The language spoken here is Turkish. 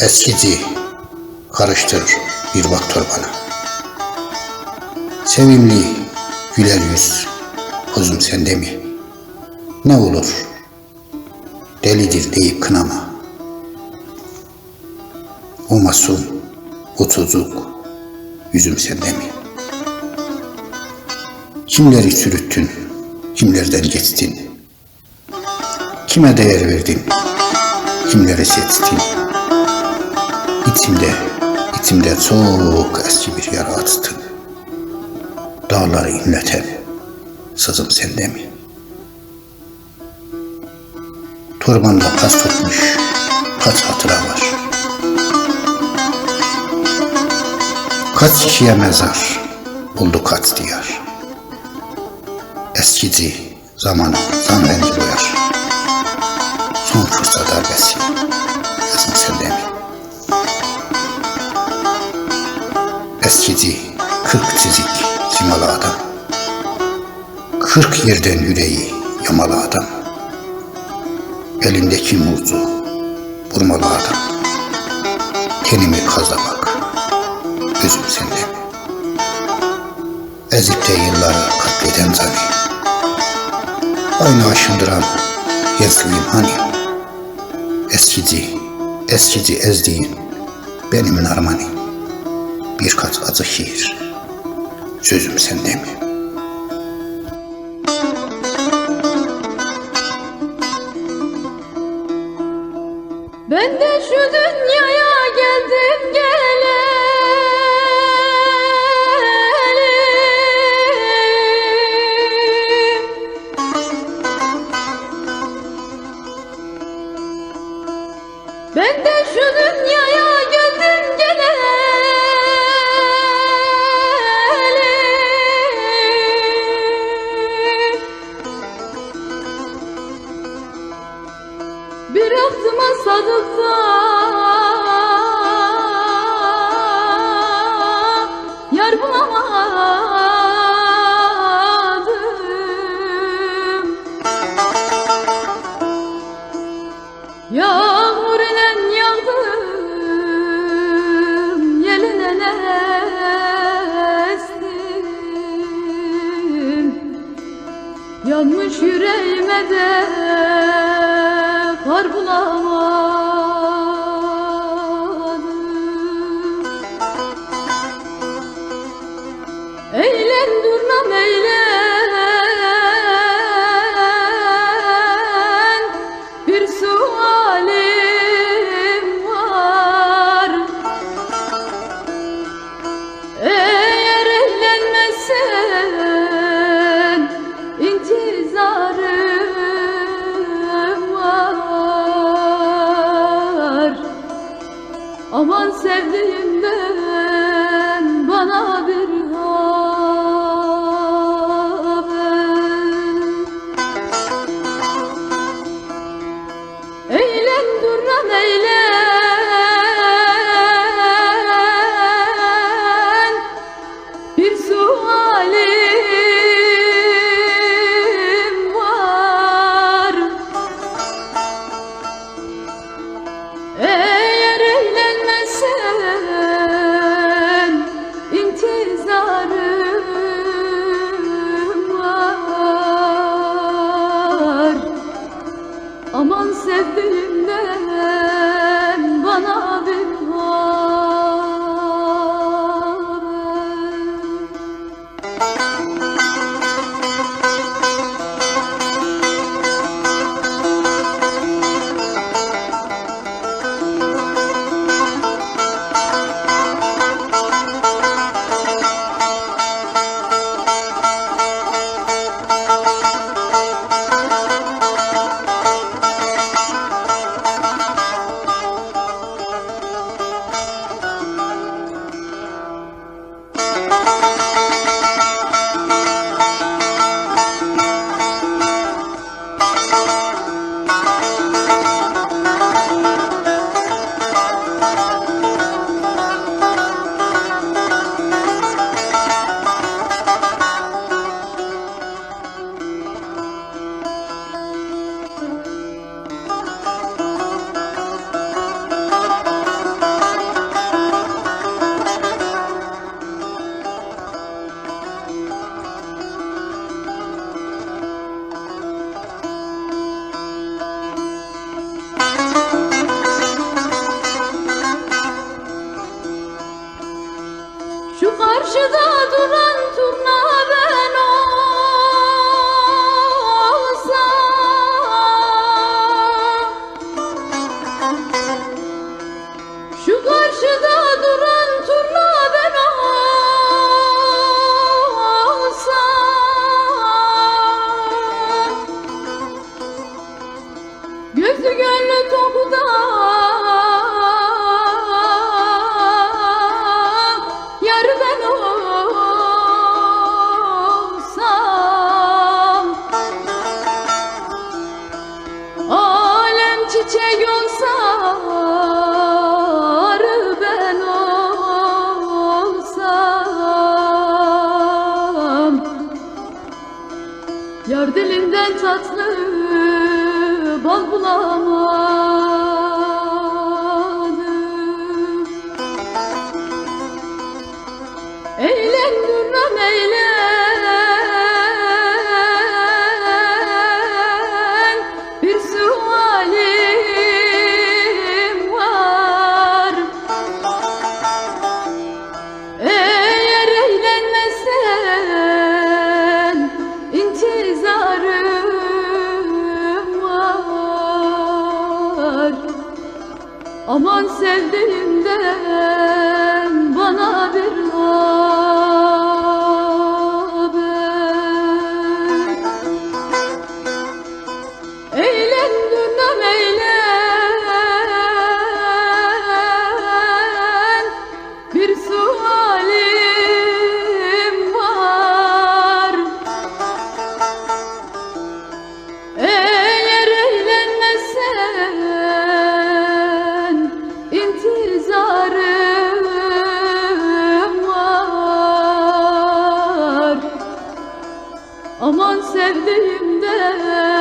Eskici karıştır bir bak torbana. Sevimli güler yüz kuzum sende mi? Ne olur delidir deyip kınama. O masum, o çocuk yüzüm sende mi? Kimleri sürüttün, kimlerden geçtin? Kime değer verdin, kimleri seçtin? İçimde, içimde çok eski bir yara attın. Dağları inleten sızım sende mi? Turbanda pas tutmuş kaç hatıra var. Kaç kişiye mezar buldu kaç diyar. Eskici zamanı zan Kırk yerden yüreği yamalı adam. Elindeki muzu vurmalı adam. Tenimi kazda bak, gözüm sende mi? Ezip de yılları katleden zani. Aynı aşındıran gençliğim hani. Eskici, eskici ezdiğin benim narmani. Birkaç acı şiir, sözüm sende mi? Ben de şu dünyaya geldim gelelim. Ben de şu dünyaya geldim gelelim. Bir aklıma sadık Aman sevdiğimden bana bir Şu karşıda duran turna ben o Yar dilinden tatlı bal bulamadım Eğlen Nurram eğlen. Aman sevdiğimden